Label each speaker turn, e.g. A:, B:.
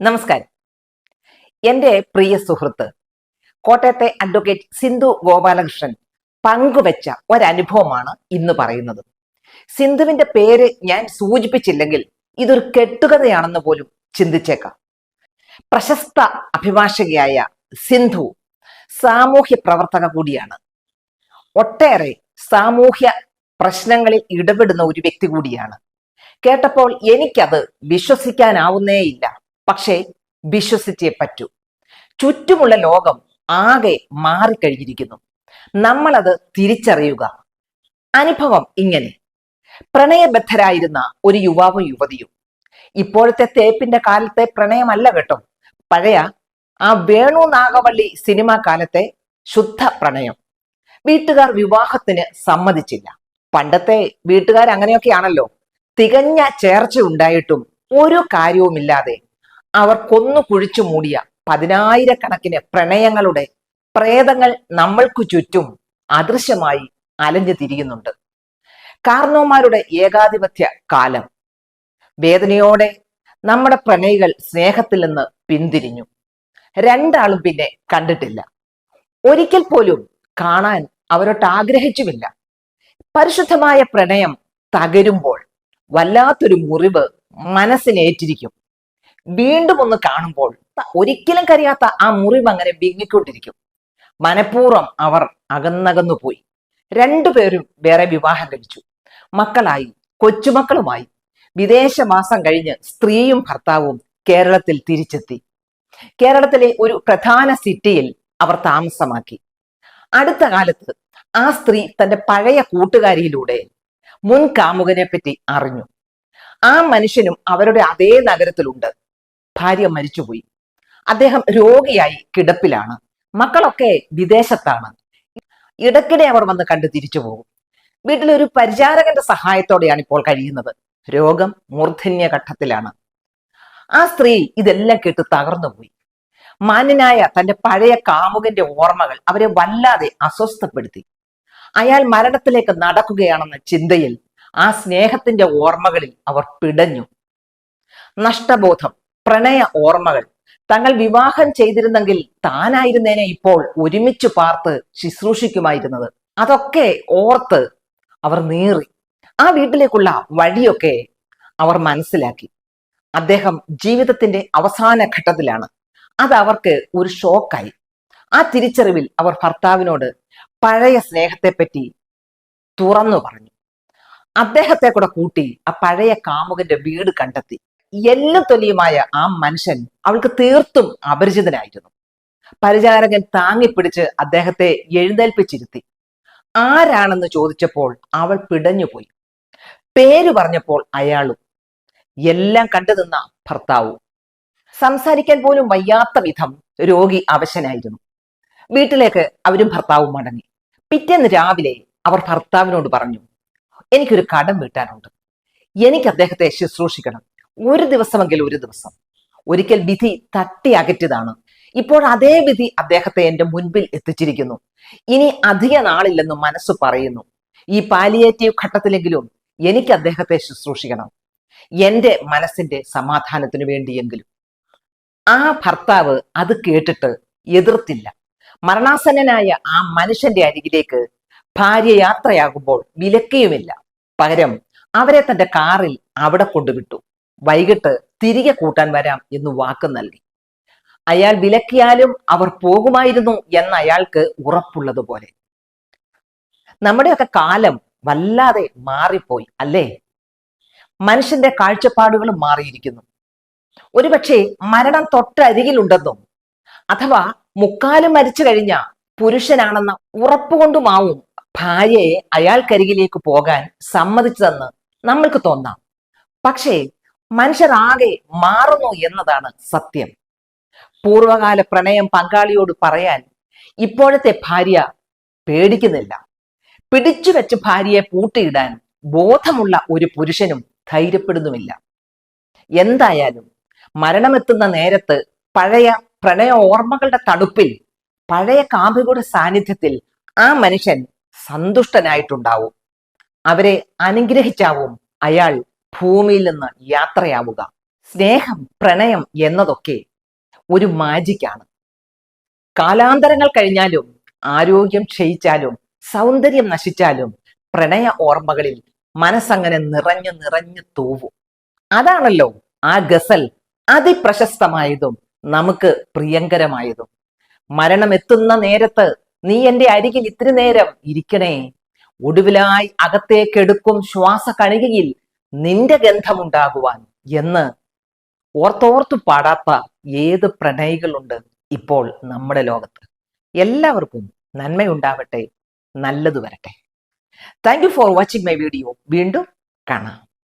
A: നമസ്കാരം. എന്റെ പ്രിയ സുഹൃത്ത് കോട്ടയത്തെ അഡ്വക്കേറ്റ് സിന്ധു ഗോപാലകൃഷ്ണൻ പങ്കുവെച്ച ഒരനുഭവമാണ് ഇന്ന് പറയുന്നത്. സിന്ധുവിന്റെ പേര് ഞാൻ സൂചിപ്പിച്ചില്ലെങ്കിൽ ഇതൊരു കെട്ടുകഥയാണെന്ന് പോലും ചിന്തിച്ചേക്കാം. പ്രശസ്ത അഭിഭാഷകയായ സിന്ധു സാമൂഹ്യ പ്രവർത്തക കൂടിയാണ്. ഒട്ടേറെ സാമൂഹ്യ പ്രശ്നങ്ങളിൽ ഇടപെടുന്ന ഒരു വ്യക്തി കൂടിയാണ്. കേട്ടപ്പോൾ എനിക്കത് വിശ്വസിക്കാനാവുന്നേയില്ല. പക്ഷേ വിശ്വസിച്ചേ പറ്റൂ. ചുറ്റുമുള്ള ലോകം ആകെ മാറിക്കഴിഞ്ഞിരിക്കുന്നു. നമ്മളത് തിരിച്ചറിയുക. അനുഭവം ഇങ്ങനെ. പ്രണയബദ്ധരായിരുന്ന ഒരു യുവാവും യുവതിയും. ഇപ്പോഴത്തെ തേപ്പിന്റെ കാലത്തെ പ്രണയമല്ല കേട്ടോ. പഴയ ആ വേണു നാഗവള്ളി സിനിമാ കാലത്തെ ശുദ്ധ പ്രണയം. വീട്ടുകാർ വിവാഹത്തിന് സമ്മതിച്ചില്ല. പണ്ടത്തെ വീട്ടുകാർ അങ്ങനെയൊക്കെയാണല്ലോ. തികഞ്ഞ ചേർച്ച ഉണ്ടായിട്ടും ഒരു കാര്യവുമില്ലാതെ അവർ കൊന്നു കുഴിച്ചു മൂടിയ പതിനായിരക്കണക്കിന് പ്രണയങ്ങളുടെ പ്രേതങ്ങൾ നമ്മൾക്കു ചുറ്റും അദൃശ്യമായി അലഞ്ഞു തിരിയുന്നുണ്ട്. കാർണോമാരുടെ ഏകാധിപത്യ കാലം. വേദനയോടെ നമ്മുടെ പ്രണയികൾ സ്നേഹത്തിൽ നിന്ന് പിന്തിരിഞ്ഞു. രണ്ടാളും പിന്നെ കണ്ടിട്ടില്ല. ഒരിക്കൽ പോലും കാണാൻ അവരോട്ട് ആഗ്രഹിച്ചുമില്ല. പരിശുദ്ധമായ പ്രണയം തകരുമ്പോൾ വല്ലാത്തൊരു മുറിവ് മനസ്സിനേറ്റിരിക്കും. വീണ്ടും ഒന്ന് കാണുമ്പോൾ ഒരിക്കലും കരിയാത്ത ആ മുറിവ് അങ്ങനെ വിങ്ങിക്കൊണ്ടിരിക്കും. മനഃപൂർവം അവർ അകന്നകന്നു പോയി. രണ്ടുപേരും വേറെ വിവാഹം കഴിച്ചു. മക്കളായി കൊച്ചുമക്കളുമായി. വിദേശവാസം കഴിഞ്ഞ് സ്ത്രീയും ഭർത്താവും കേരളത്തിൽ തിരിച്ചെത്തി. കേരളത്തിലെ ഒരു പ്രധാന സിറ്റിയിൽ അവർ താമസമാക്കി. അടുത്ത കാലത്ത് ആ സ്ത്രീ തന്റെ പഴയ കൂട്ടുകാരിയിലൂടെ മുൻ കാമുകനെ പറ്റി അറിഞ്ഞു. ആ മനുഷ്യനും അവരുടെ അതേ നഗരത്തിലുണ്ട്. ഭാര്യ മരിച്ചുപോയി. അദ്ദേഹം രോഗിയായി കിടപ്പിലാണ്. മക്കളൊക്കെ വിദേശത്താണ്. ഇടയ്ക്കിടെ അവർ വന്ന് കണ്ട് തിരിച്ചു പോകും. വീട്ടിലൊരു പരിചാരകന്റെ സഹായത്തോടെയാണ് ഇപ്പോൾ കഴിയുന്നത്. രോഗം മൂർധന്യ ഘട്ടത്തിലാണ് ആ സ്ത്രീ ഇതെല്ലാം കേട്ട് തകർന്നുപോയി. മാന്യനായ തന്റെ പഴയ കാമുകന്റെ ഓർമ്മകൾ അവരെ വല്ലാതെ അസ്വസ്ഥപ്പെടുത്തി. അയാൾ മരണത്തിലേക്ക് നടക്കുകയാണെന്ന ചിന്തയിൽ ആ സ്നേഹത്തിന്റെ ഓർമ്മകളിൽ അവർ പിടഞ്ഞു. നഷ്ടബോധം പ്രണയ ഓർമ്മകൾ. തങ്ങൾ വിവാഹം ചെയ്തിരുന്നെങ്കിൽ താനായിരുന്നേനെ ഇപ്പോൾ ഒരുമിച്ച് പാർത്ത് ശുശ്രൂഷിക്കുമായിരുന്നത്. അതൊക്കെ ഓർത്ത് അവർ നീറി. ആ വീട്ടിലേക്കുള്ള വഴിയൊക്കെ അവർ മനസ്സിലാക്കി. അദ്ദേഹം ജീവിതത്തിന്റെ അവസാന ഘട്ടത്തിലാണ്. അത് അവർക്ക് ഒരു ഷോക്കായി. ആ തിരിച്ചറിവിൽ അവർ ഭർത്താവിനോട് പഴയ സ്നേഹത്തെപ്പറ്റി തുറന്നു പറഞ്ഞു. അദ്ദേഹത്തെ കൂടെ കൂട്ടി ആ പഴയ കാമുകന്റെ വീട് കണ്ടെത്തി. എല്ലാം തൊലിയുമായ ആ മനുഷ്യൻ അവൾക്ക് തീർത്തും അപരിചിതനായിരുന്നു. പരിചാരകൻ താങ്ങിപ്പിടിച്ച് അദ്ദേഹത്തെ എഴുന്നേൽപ്പിച്ചിരുത്തി. ആരാണെന്ന് ചോദിച്ചപ്പോൾ അവൾ പിടഞ്ഞുപോയി. പേര് പറഞ്ഞപ്പോൾ അയാളും എല്ലാം കണ്ടു നിന്ന ഭർത്താവും. സംസാരിക്കാൻ പോലും വയ്യാത്ത വിധം രോഗി അവശനായിരുന്നു. വീട്ടിലേക്ക് അവരും ഭർത്താവും മടങ്ങി. പിറ്റേന്ന് രാവിലെ അവർ ഭർത്താവിനോട് പറഞ്ഞു എനിക്കൊരു കടം വീട്ടാനുണ്ട്. എനിക്ക് അദ്ദേഹത്തെ ശുശ്രൂഷിക്കണം. ഒരു ദിവസമെങ്കിൽ ഒരു ദിവസം. ഒരിക്കൽ വിധി തട്ടി അകറ്റിയതാണ് ഇപ്പോൾ അതേ വിധി അദ്ദേഹത്തെ എന്റെ മുൻപിൽ എത്തിച്ചിരിക്കുന്നു. ഇനി അധിക നാളില്ലെന്ന് മനസ്സ് പറയുന്നു. ഈ പാലിയേറ്റീവ് ഘട്ടത്തിലെങ്കിലും എനിക്ക് അദ്ദേഹത്തെ ശുശ്രൂഷിക്കണം. എന്റെ മനസ്സിന്റെ സമാധാനത്തിന് വേണ്ടിയെങ്കിലും. ആ ഭർത്താവ് അത് കേട്ടിട്ട് എതിർത്തില്ല. മരണാസന്നനായ ആ മനുഷ്യന്റെ അരികിലേക്ക് ഭാര്യ യാത്രയാകുമ്പോൾ വിലക്കിയുമില്ല. പകരം അവരെ തന്റെ കാറിൽ അവിടെ കൊണ്ടുവിട്ടു. വൈകിട്ട് തിരികെ കൂട്ടാൻ വരാം എന്ന് വാക്ക് നൽകി. അയാൾ വിലക്കിയാലും അവർ പോകുമായിരുന്നു എന്ന് അയാൾക്ക് ഉറപ്പുള്ളതുപോലെ. നമ്മുടെയൊക്കെ കാലം വല്ലാതെ മാറിപ്പോയി അല്ലേ? മനുഷ്യന്റെ കാഴ്ചപ്പാടുകളും മാറിയിരിക്കുന്നു. ഒരുപക്ഷെ മരണം തൊട്ടരികിലുണ്ടെന്നും അഥവാ മുക്കാലും മരിച്ചു കഴിഞ്ഞ പുരുഷനാണെന്ന ഉറപ്പുകൊണ്ടുമാവും ഭാര്യയെ അയാൾക്കരികിലേക്ക് പോകാൻ സമ്മതിച്ചതെന്ന് നമ്മൾക്ക് തോന്നാം. പക്ഷേ മനുഷ്യർ ആകെ മാറുന്നു എന്നതാണ് സത്യം. പൂർവകാല പ്രണയം പങ്കാളിയോട് പറയാൻ ഇപ്പോഴത്തെ ഭാര്യ പേടിക്കുന്നില്ല. പിടിച്ചു വെച്ച് ഭാര്യയെ പൂട്ടിയിടാൻ ബോധമുള്ള ഒരു പുരുഷനും ധൈര്യപ്പെടുന്നുമില്ല. എന്തായാലും മരണമെത്തുന്ന നേരത്ത് പഴയ പ്രണയ ഓർമ്മകളുടെ തണുപ്പിൽ പഴയ കാമുകളുടെ സാന്നിധ്യത്തിൽ ആ മനുഷ്യൻ സന്തുഷ്ടനായിട്ടുണ്ടാവും. അവരെ അനുഗ്രഹിച്ചാവും അയാൾ ഭൂമിയിൽ നിന്ന് യാത്രയാവുക. സ്നേഹം പ്രണയം എന്നതൊക്കെ ഒരു മാജിക്കാണ് കാലാന്തരങ്ങൾ കഴിഞ്ഞാലും ആരോഗ്യം ക്ഷയിച്ചാലും സൗന്ദര്യം നശിച്ചാലും പ്രണയ ഓർമ്മകളിൽ മനസ്സങ്ങനെ നിറഞ്ഞു നിറഞ്ഞു തൂവും. അതാണല്ലോ ആ ഗസൽ അതിപ്രശസ്തമായതും നമുക്ക് പ്രിയങ്കരമായതും. മരണം എത്തുന്ന നേരത്ത് നീ എന്റെ അരികിൽ ഇത്തിരി നേരം ഇരിക്കണേ. ഒടുവിലായി അകത്തേക്കെടുക്കും ശ്വാസ കണികയിൽ നിന്റെ ഗന്ധമുണ്ടാകുവാൻ എന്ന് ഓർത്തോർത്തു പാടാത്ത ഏത് പ്രണയികളുണ്ട് ഇപ്പോൾ നമ്മുടെ ലോകത്ത്. എല്ലാവർക്കും നന്മയുണ്ടാവട്ടെ നല്ലത് വരട്ടെ. Thank you for watching my video വീണ്ടും കാണാം.